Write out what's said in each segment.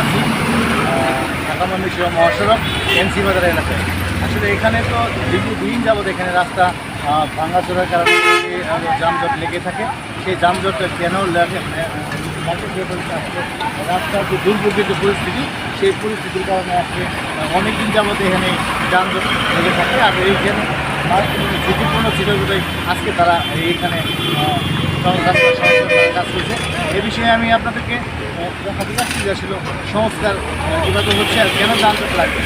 আছি। ঢাকা মন্দির মহাসড়ক, এনসি বাজার এলাকায়। আসলে এখানে তো দীর্ঘদিন যাবৎ এখানে রাস্তা ভাঙাচোরার কারণে যানজট লেগে থাকে। সেই যানজটটা কেন লাগে রাস্তার যে দুর্ভোগের যে পরিস্থিতি, সেই পরিস্থিতির কারণে আজকে অনেক দিন যাবৎ এখানে যানজট লেগে থাকে। আর এইখানে ঝুঁকিপূর্ণ ছিল আজকে তারা এইখানে কাজ করছে এ বিষয়ে আমি আপনাদেরকে দেখাতে চাচ্ছি যে আসলে সংস্কার কীভাবে হচ্ছে আর কেন যানজট লাগবে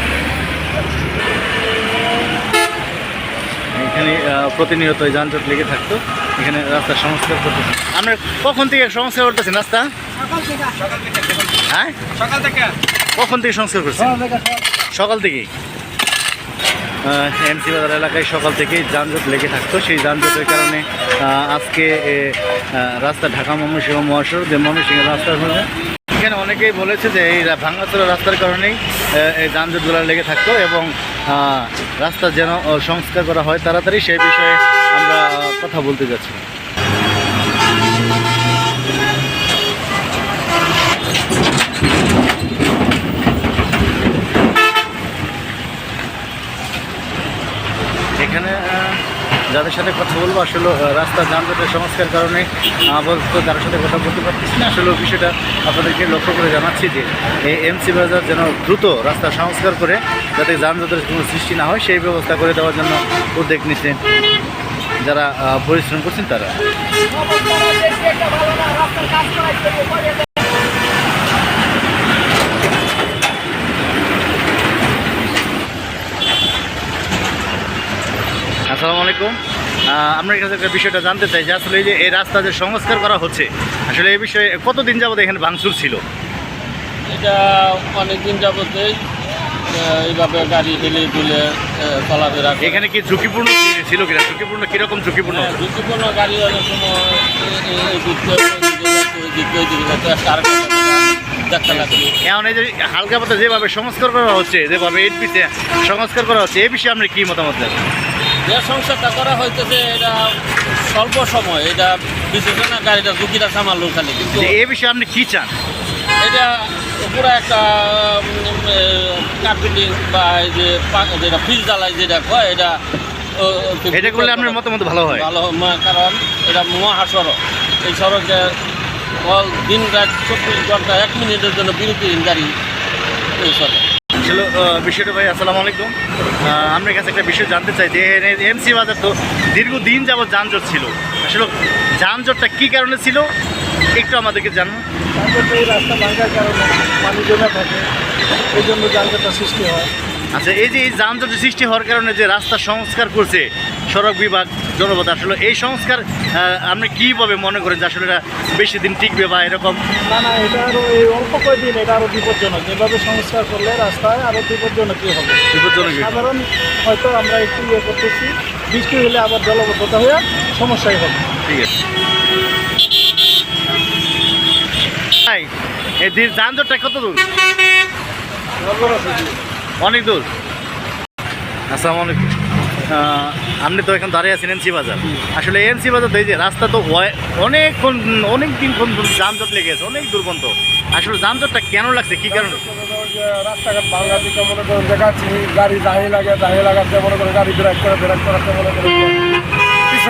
এখানে প্রতিনিয়ত যানজট লেগে থাকতো। এখানে রাস্তা সংস্কার করতে আমরা কখন থেকে সংস্কার করতেছেন রাস্তা? হ্যাঁ? সকাল থেকে। কখন থেকে সংস্কার করছেন? সকাল থেকেই? এমসি বাজার এলাকায় সকাল থেকেই যানজট লেগে থাকতো। সেই যানজটের কারণে আজকে রাস্তা ঢাকা, ময়মনসিংহ মহাসড়ক যে ময়মনসিংহের রাস্তা হয়ে এখানে অনেকেই বলেছে যে এই ভাঙাচোরা রাস্তার কারণেই এই যানজটগুলো লেগে থাকতো এবং রাস্তা যেন সংস্কার করা হয় তাড়াতাড়ি সেই বিষয়ে আমরা কথা বলতে যাচ্ছি এখানে আহ, যাদের সাথে কথা বলব। আসলে রাস্তা যানজটের সংস্কার কারণে আপাতত কারোর সাথে কথা বলতে পারতেছি না। আসলে বিষয়টা আপনাদেরকে লক্ষ্য করে জানাচ্ছি যে, এই এমসি বাজার যেন দ্রুত রাস্তা সংস্কার করে, যাতে যানজটের কোনো সৃষ্টি না হয়, সেই ব্যবস্থা করে দেওয়ার জন্য উদ্যোগ নিচ্ছেন যারা পরিশ্রম করছেন তারা। আসসালামু আলাইকুম। আপনার কাছে একটা বিষয়টা জানতে চাই যে আসলে যে এই রাস্তা যে সংস্কার করা হচ্ছে আসলে এই বিষয়ে কতদিন যাবত এখানে ভাঙচুর ছিল এটা অনেক দিন যাবতেই এইভাবে গাড়ি হেলে দুলে চলাফেরা। এখানে কি ঝুঁকিপূর্ণ কি- ছিল কিনা ঝুঁকিপূর্ণ কীরকম ঝুঁকিপূর্ণ হ্যাঁ, ঝুঁকিপূর্ণ গাড়ি অনেক সময় দিক দিকে একটা। এখন এই যে হালকা পাতা যেভাবে সংস্কার করা হচ্ছে যেভাবে এইট পিসে সংস্কার করা হচ্ছে এই বিষয়ে আপনার কি মতামত দেন? যে সংসারটা করা হইতেছে এটা স্বল্প সময় এটা বিশেষ না গাড়িটা ঝুঁকিটা সামাল খালি। কিন্তু যে এই বিষয়ে আপনি কি চান? এটা পুরো একটা কার্পেটিং বা এই যে যেটা ফ্রিজ জ্বালাই যেটা কয় এটা এটা করলে আপনার মতামত ভালো হয়। ভালো কারণ এটা মহাসড়ক। এই সড়কে অল দিন রাত চব্বিশ ঘণ্টা এক মিনিটের জন্য বিরতিহীন গাড়ি চলে আসলে বিষয়টা ভাই আসসালামু আলাইকুম। আপনার কাছে একটা বিষয় জানতে চাই যে এমসি বাজার তো দীর্ঘদিন যাবত যানজট ছিল। আসলে যানজটটা কি কারণে ছিল? একটু আমাদেরকে জানান। যানজট এই রাস্তা ভাঙার কারণে পানি জমে থাকে এই জন্য যানজটটা সৃষ্টি হয়। আচ্ছা এই যে এই যানজটের সৃষ্টি হওয়ার কারণে যে রাস্তা সংস্কার করছে সড়ক বিভাগ জনপদ আসলে এই সংস্কার আপনি কীভাবে মনে করেন যে আসলে এটা বেশি দিন টিকবে বা এরকম? না না এটা আরও এই অল্প কয়েকদিন এটা আরও বিপজ্জনক। এভাবে সংস্কার করলে রাস্তায় আরও বিপজ্জনকই হবে। বিপজ্জনক সাধারণ হয়তো আমরা একটু ইয়ে করতেছি বৃষ্টি হলে আবার জলবদ্ধতা হয়ে সমস্যাই হবে। ঠিক আছে। এই যানজটটা কত দূর? অনেক দূর। আসসালামু আলাইকুম। আহ, আপনি তো এখন দাঁড়িয়ে আছেন এনসি বাজার। আসলে এনসি বাজার এই যে রাস্তা তো অনেকক্ষণ অনেক দিন যানজট লেগে আছে অনেক দুর্গন্ধ। আসলে যানজটটা কেন লাগছে? কি কারণে? রাস্তাঘাট ভাঙা মনে করেন দেখাচ্ছি গাড়ি দাঁড়িয়ে লাগে দাঁড়িয়ে লাগাতে মনে করেন গাড়ি ব্রেক করে ব্রেক করাতে মনে করেন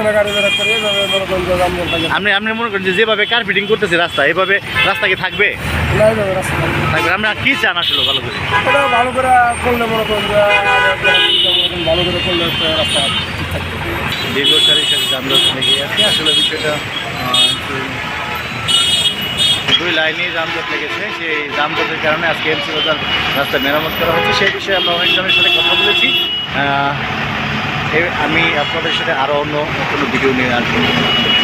পিছনে গাড়ি ব্রেক করে এইভাবে মনে করেন যে যানজট থাকে। আপনি আপনি মনে করেন যে যেভাবে কার ফিটিং করতেছে রাস্তা এভাবে রাস্তা কি থাকবে? এইভাবে রাস্তা থাকে। থাকবে। আমরা কি চান আসলে ভালো করে? ভালো করে করলে মনে করেন যে আর একটা রাস্তা মনে করেন ভালো করে করলে একটা রাস্তা ঠিক থাকবে। দীর্ঘ সারি সারি যানজট লেগে আছে আসলে বিষয়টা আহ, একটু দুই লাইনে যানজট লেগেছে। সেই যানজটের কারণে আজকে এমসি বাজার রাস্তা মেরামত করা হচ্ছে। সেই বিষয়ে আমরা অনেকজনের সাথে কথা বলেছি। আহ, আমি আপনাদের সাথে আরও অন্য কোনো ভিডিও নিয়ে আসব।